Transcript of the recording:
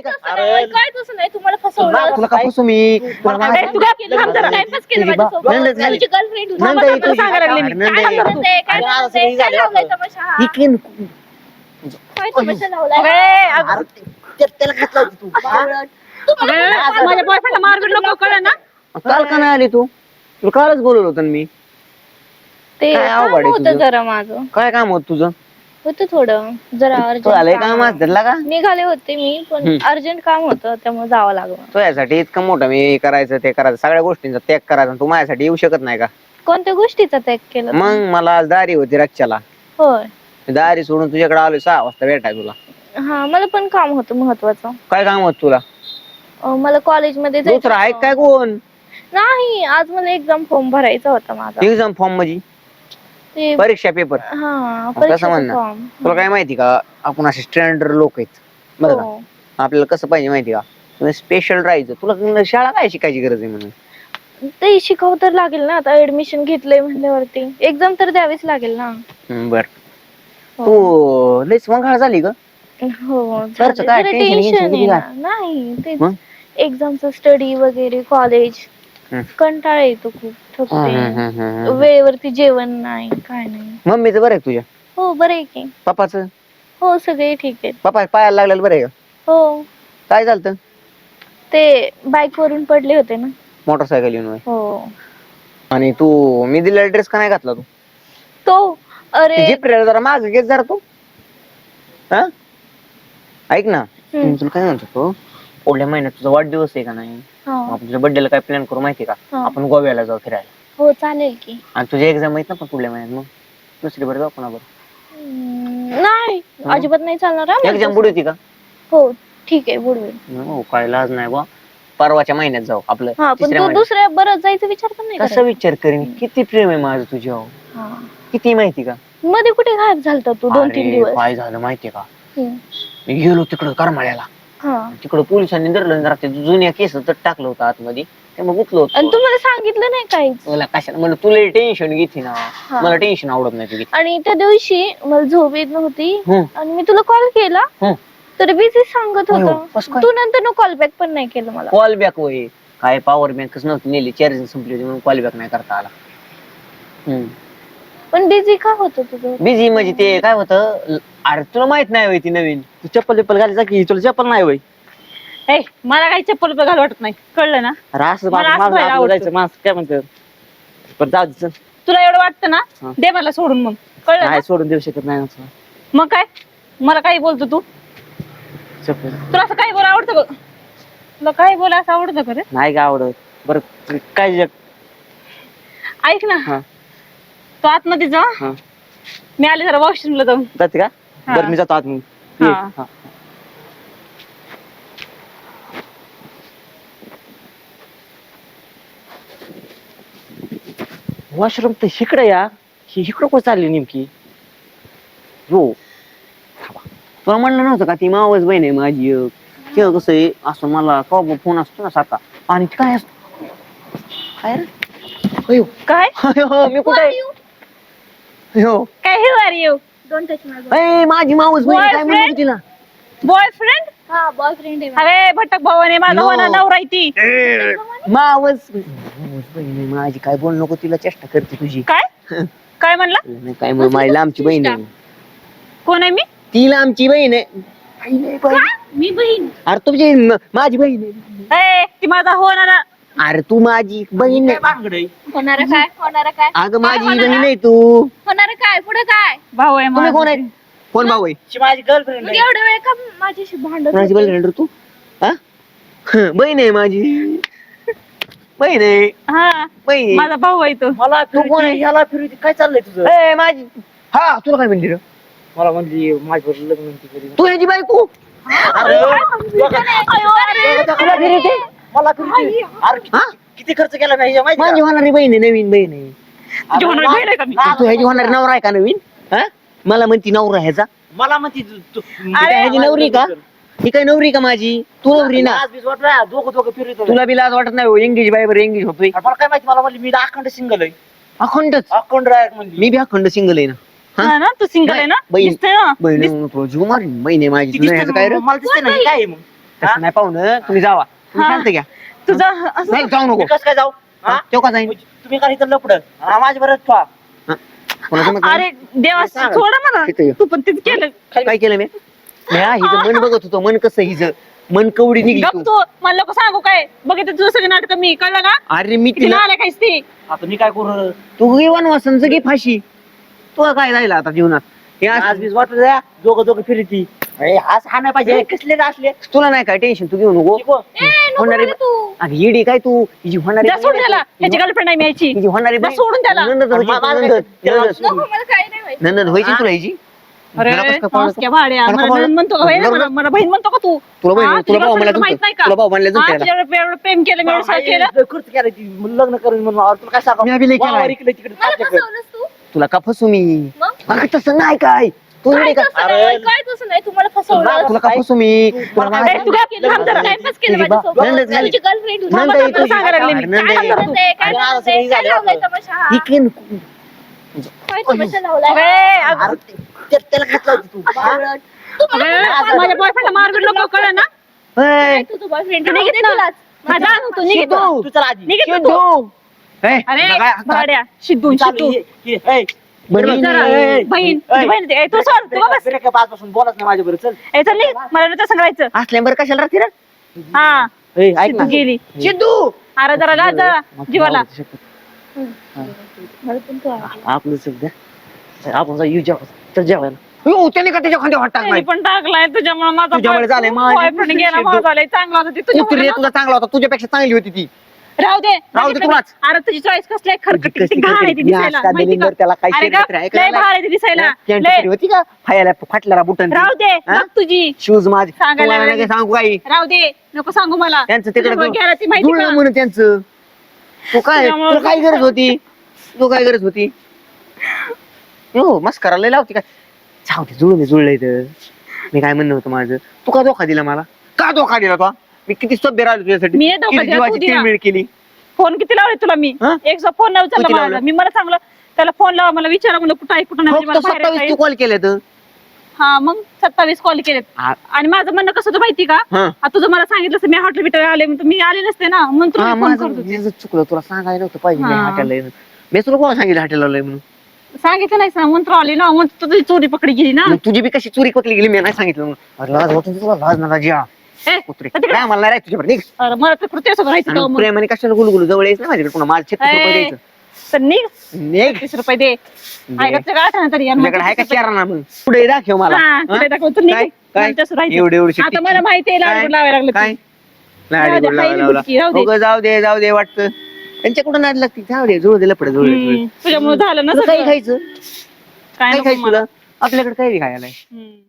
नाही का? तसं नाही, काय तसं नाही तुम्हाला फसवलं तुला का फसू मी तुला मला माहिती- काय- तू काय- थांब जरा. टाइमपास केलं तुझी बा- माझ्यासोबत. नंदा झाली. तुझी गर्लफ्रेंड होती. नंदा थांबा, ही थांबा, तुझी- सांगायला लागले मी. अरे नंदा काय ही- म्हणते, काय अरे आज म्हणते, असं काय झालं लावलंय आपलं. तमाशा हा? इकडे काय तमाशा लावलाय अरे, अगं, अरे ते- ते- त्याला घातला होता तू बावळट. तुम्हाला अरे, कोणी माझ्या बॉयफ्रेंडला मारबीट नको कळलं ना काल का नाही आली तू तुला कालच बोलवलं होतं ना मी ते काय काम अवघड आहे होतं तुझं? जरा माझं काय काम होत तुझं होतं थोडं. जरा तू आलंय अर्जंट का? निघाले होते मी पण हम्म. अर्जंट काम होतं त्यामुळे जावं लागलं. तो यासाठी इतकं मोठं मी हे करायचं ते करायचं सगळ्या गोष्टींचा त्याग करायचा तू माझ्यासाठी येऊ शकत नाही का? कोणत्या गोष्टीचा त्याग केला मग मला आज दारी होती रक्षाला. होय. दारी सोडून तुझ्याकडे आलोय सहा वाजता भेटाय तुला. हा मला पण काम होतं महत्वाचं. काय काम होत तुला? अं, मला कॉलेजमध्ये जायचं दुसरं आहे होतं. काय कोण? नाही आज मला एक्झाम फॉर्म भरायचा होता माझा. एक्झाम फॉर्ममध्ये ते परीक्षा पेपर. हा कसं परीक्षेचा म्हणणार? फॉर्म तुला काय माहिती का? आपण असे स्टँडर्ड लोक आहेत. बरं का? हो. आपल्याला कसं पाहिजे माहिती का? स्पेशल राहायचं. तुला शाळा काय शिकायची गरज आहे म्हणून? ते शिकावं तर लागेल ना. आता ऍडमिशन घेतलंय म्हणल्यावरती. एक्झाम तर द्यावीच लागेल ना. हम्म, बर. हो. तू लयच मंगाळ झाली का हो काय? टेन्शन आहे ना. नाही ते मग? एक्झामचा स्टडी वगैरे कॉलेज. कंटाळा येतो खूप थकते. वेळेवरती जेवण नाही काय नाही. मम्मीचं बरं आहे तुझ्या? हो बरं आहे की. पप्पाचं? हो सगळे ठीक आहेत. पप्पा पायाला लागलेलं बरं आहे का? हो. काय झालं ते बाईक वरून पडले होते ना. मोटरसायकल येऊन. हो. आणि तू मी दिलेला ड्रेस का नाही घातला तू? तो अरे. जिप्रेला जरा माग घेत जरा तू. हा? ऐक ना. हम्म. मी तुला काय म्हणतो तो पुढल्या महिन्यात तुझा वाढदिवस आहे का नाही? हा, आपण तुझ्या बर्थडेला काय प्लॅन करू माहिती का? हा. आपण गोव्याला जाऊ फिरायला. हो चालेल की. आणि तुझे एक्झाम आहेत ना पण पुढल्या महिन्यात मग? दुसरी बरं जाऊ कोणाबरोबर? हम्म, नाही. अजिबात नाही चालणार हा एक्झाम तसं. बुडी होती का? हो ठीक आहे बुडवेल. हो काय लाज नाही बा परवाच्या महिन्यात जाऊ आपलं हा पण तिसऱ्या तू महिन्यात. दुसऱ्या बरं जायचा विचार पण नाही कसा करायचा. विचार करीन? किती प्रेम आहे माझं तुझ्यावर. हा. किती माहिती का? मध्ये कुठे गायब झालता तू दोन तीन अरे, दिवस? काय झालं माहितीये का? हम्म. मी गेलो तिकडं करमाळ्याला. तिकडं पोलिसांनी धरलं जरा ते जुन्या केस तर टाकलं होतं आतमध्ये. ते मग उचलो आणि तू मला सांगितलं नाही काहीच? मला कशाला? म्हणलं तुला टेन्शन घेते ना. मला टेन्शन आवडत नाही तुझी आणि त्या दिवशी मला झोप येत नव्हती हम्म. आणि मी तुला कॉल केला. हम्म. तर बिझी सांगत अयो, होता. कसं काय? तू नंतर कॉल बॅक पण नाही केलं मला. कॉल बॅक होय. काय पॉवर बँकच नव्हती नेली. चार्जिंग संपली होती म्हणून कॉल बॅक नाही करता आला. पण बिझी का होत तुझं? बिझी म्हणजे ते काय होतं? अरे तुला माहीत नाही होय ती नवीन. तू चप्पल बिप्पल घालायचा की तुला चप्पल नाही वय ए मला काही चप्पल घाल वाटत नाही. कळलं ना? अरे असं मला असं माझं- व्हायला माझं आवडतं. जायचं माणसं काय म्हणतात पण जाऊ दे चल. तुला एवढं वाटतं ना. दे मला सोडून मग. कळलं ना? नाही सोडून देऊ शकत नाही असं. मग काय? मला काही बोलतो तू? चप्पल. तुला असं काही बोला आवडतं बघ तुला काही बोला असं आवडतं का रे? नाही का आवडत. बरं तू काय जग ऐक ना. हा. तू आतमध्ये जा. हा. मी आले जरा वॉशरूमला जाऊन. जाते का? हा. बरं मी जातो आत मग. ये. हा. वॉशरूम तर इकडे या ही इकडं कोण चालली नेमकी हो. तुला म्हणलं नव्हतं का ती मावस बहीण आहे माझी एक. तिला कसं आहे असं मला कवा फोन असतो ना सारखा आणि ती काय असत काय रे अयो. काय अयो, मी कुठे आहे? अयो. काय हे are you don't touch my ए, माझी मावस बहीण आहे, काय म्हणत Boyfriend? होती तिला? बॉयफ्रेंड हा बॉयफ्रेंड आहे. अरे भटक भावाने माझा No. नवरा आहे ती. मावस मावस बहीण आहे माझी काय बोल नको तिला चेष्टा करते तुझी. काय? काय म्हणला? नाही, काय मग माझी लांबची बहीण आहे. कोण आहे मी? ती लांबची बहीण आहे. बहीण आहे, बहीण. मी बहीण. अरे तुझी माझी बहीण आहे. ए ती माझा होणार अरे तू माझी बहीण आहे. होणार काय? होणार काय? अगं माझी? बहीण आहे तू. होणार काय? पुढे काय? भाऊ आहे तुम्ही माझा. कोण आहे कोण भाऊ आहे? माझी गर्लफ्रेंड मग एवढा वेळ का माझ्याशी भांडत माझी होती? बहीण तू? हा? हं, बहीण आहे माझी. बहीण आहे. हा. बहीण आहे. माझा भाऊ आहे तो. मला तू कोण आहे? याला फिरवते काय चाललंय तुझं? ए, माझी. हा तुला काय म्हणली रे? मला म्हणली माझ्यावर लग्न तू याची बायको? तुला फिरवते. मला अरे हा? किती खर्च केला नाही माहिती माझी होणारी बहीण आहे नवीन बहीण आहे. तुझी होणारी बहीण आहे का मी? तू ह्याची होणारी नवरा आहे का नवीन? हा? मला म्हणती नवरा ह्याचा. मला म्हणती तू- तू- ती काय ह्याची नवरी का? ही काय नवरी का माझी? तू नवरी ना. बीज नाही, दोघं तुला बी लाज वाटत नाही एंगेज बाय बरं एंगेज होतोय. मला काय माहिती मला म्हणली मी अखंड सिंगल आहे. अखंडच? अखंड राहत म्हणली. मी बी अखंड सिंगल आहे ना. हा? हा ना तू सिंगल आहे ना? बहीण. दिसतंय ना? बहीण दिस- आहे म्हणून तुला जीव मारीन. बहीण आहे माझी ती तुला दिसते ह्याचं काय रे? मला दिसते ना हे काय आहे मग? तसं नाही पाहुणं तुम्ही जावा. तुम्ही हा. शांत घ्या. तुझं असं नाही जाऊ नको. कसं काय जाऊ? हा? तो का जाईन? तुम्ही काय इथं लपड? माझ्या बरं ठेवा. कोणाचं मत नाही? अरे देवा सांग. सोडा मला. तू पण तिथे केलं. काय केलं मी? हिचं मन बघत होतो. मन कसं हिचं? मन कवडी निघली गप तू. तू. मला लोक सांगू काय. बघितलं तुझं सगळं नाटक मी. कळलं का? अरे मी किती तिला आल्या काहीच ती आता मी काय करू? तू घे वनवासांचं घे फाशी. तुला काय राहिलं आता जीवनात? हे आज असं- बीज वाटत दोघं दोघं फिरती. अरे हाच हा नाही पाहिजे. कसले असले? तुला नाही काय टेन्शन तू घेऊ नको. होणारी येडी काय तू? हिची होणारी जा सोडून त्याला. ह्याची गर्लफ्रेंड आहे मी हिची होणारी जा सोडून त्याला. नंदन व्हायची, मा- माझं नंदन, काय- नंदन. नको मला काय नाही माहिती नंदन व्हायची तुला हिची? अरे? मास्क्या भाड्या? मला म्हणतो का मला मला बहीण म्हणतो का तू? तुला बहीण- हा, तुला भाऊ म्हणला. नाही भाऊ म्हणला प्रेम केलं मी एवढं सगळं केलं. लग्न करून म्हणून अरे तुला काय सांगा मी अभिनय केलाय. तिकडे तुला का फसू मी? मग? अगं तसं नाही काय. तू काय येडी का तसं अरे. नाही काय तसं नाही तुम्हाला फसवलं तुला का फसू मी तुला मला माहिती- ए, तू काय थांब जरा. टाइमपास केलं तुझी बा- माझ्यासोबत नंद झाली. तुझी गर्लफ्रेंड नंद थांबा, आहे थांबा, तुझी. सांगायला लागले मी. नंद काय आहे. म्हणतो? काय अरे, लावलंय? असं काय झालं लावलंय आता. तमाशा हा? इकडे नको. काय तमाशा लावलाय अरे, अगं, अरे ते- ते- त्याला घातलं होतं तू? बावळट. तू मला अरे, फसवलं. माझ्या बॉयफ्रेंडला मारबीर नको कळलं ना ए, काय तू तू boyfriend? तू निघित ना माझा आणू तू निघित शिदू. तू चला आधी निघित ना तू शिदू. ए, अरे तुला काय- भाड्या शिद्धून चालू शिद्धू ये- ये- ए, जरा, ए, बहीण ए, तुझी बहीण ए, तू सोड तू बस. ब्रेकअप आजपासून बोलत नाही माझ्या बरोबर चल. ए चल निघ. मला सांगायचं. असल्या बरं कशाला राहते रे? हा. ए, ऐक गेली. शिदू अरे जरा लाज जरा जीवाला. आपण जाऊ येऊ जेवा तर जेवायला. हो त्याने का त्याच्या खांद्या वाट त्यांनी टाकलाय पण टाकलाय तुझ्यामुळे माझा तुझ्यामुळे झालंय, माझी बॉयफ्रेंड गेला. माझा झालाय चांगला होता ती तुझा चांगला होता तुझ्यापेक्षा चांगली होती ती. राहू दे. राहू दे तुलाच. अरे तुझी चॉईस कसली आहे? खरकटी कशी घाण आहे ती खरकटी? दिसायला. माहिती का? त्याला काय अरे केलं गप, तर लय ऐकायला भारी आहे ती दिसायला पॅन्ट लय. तरी होती का? फायाला फाटल्याला बुटन राहू दे? बघ तुझी. शूज माझे. सांगायला तुम्हाला लागली. नाही सांगू काही. राहू दे नको सांगू मला. त्यांचं तिकडे तुझ्यामुळे गेला ती माहिती जुळलं का? म्हणून त्यांचं. तू काय तुझ्यामुळे- तुला काय गरज होती? तू काय गरज होती? हो मस्करा लय लावती काय जाऊ दे जुळून जुळलंय तर मी काय म्हणणं होतं माझं? तू का धोका दिला मला? का धोका दिला तो? मी किती सभ्य राहिलो तुझ्यासाठी मी धोका किती जीवाची दिला. तिळमिळ केली फोन किती लावले तुला मी हा? एक फोन नाही उचलला किती मला? मी मला चांगलं त्याला फोन लावा मला विचारा म्हणलं कुठं आहे कुठं नाही म्हणजे फक्त मला बाहेर सत्तावीस येता तू कॉल केले तर. हा मग सत्तावीस कॉल केलेत हा. आणि माझं म्हणणं कसं होतं माहिती का हा. आता तुझं मला सांगितलं असतं, मी हॉटेल बिटेल आले म्हणून मी आले नसते ना म्हणून तुला हा, फोन माझं करत होते माझं चुकलं तुला सांगायला नव्हतं पाहिजे मी हा. हॉटेलला येणं. मी तुला कोणा सांगितलं हॉटेलला आलोय म्हणून सांगितलं नाही ना मंत्र आले ना मग तुझी चोरी पकडी गेली ना मग तुझी बी कशी चोरी पकली गेली मी नाही सांगितलं म्हणून. अरे लाज वाटून तुला लाज ना लाज या ए, कुत्रे. तर तिकडे- काय मला नाही राहायचं तुझ्याकडे. निघ. अरे मला तर कृत्य असं आणि मग प्रेमाने कशाला गुलगुलू जवळ यायचं? ना माझ्याकडे पुन्हा माझं छत्तीस रुपये ए, द्यायचं. तर निघ. निघ. तीस रुपये दे. आहे का तुझ्या आठवण तरी आणि मग तुझ्याकडे आहे का 30 रुपये- चार ना मग? पुढे दाखव मला. हा, हा? पुढे दाखव, तू निघ. काय? काय? मला तसं राहायचं. एवढी एवढी आता मला माहिती आहे लाडू लावायला लागलं काय? ते. राहू लाडी दे, गोड हाय लावायला बुटकी, राहू दे. उगाच जाऊ दे जाऊ दे वाटतं. त्यांच्याकडून नाद लागते जाऊ दे जुळ दे लपडे जुळ हम्म, तुझ्यामुळे झालं ना काय सगळं. खायचं? काय काय नको खायचं मला. तुला? आपल्याकडे काय खायला आहे. हम्म.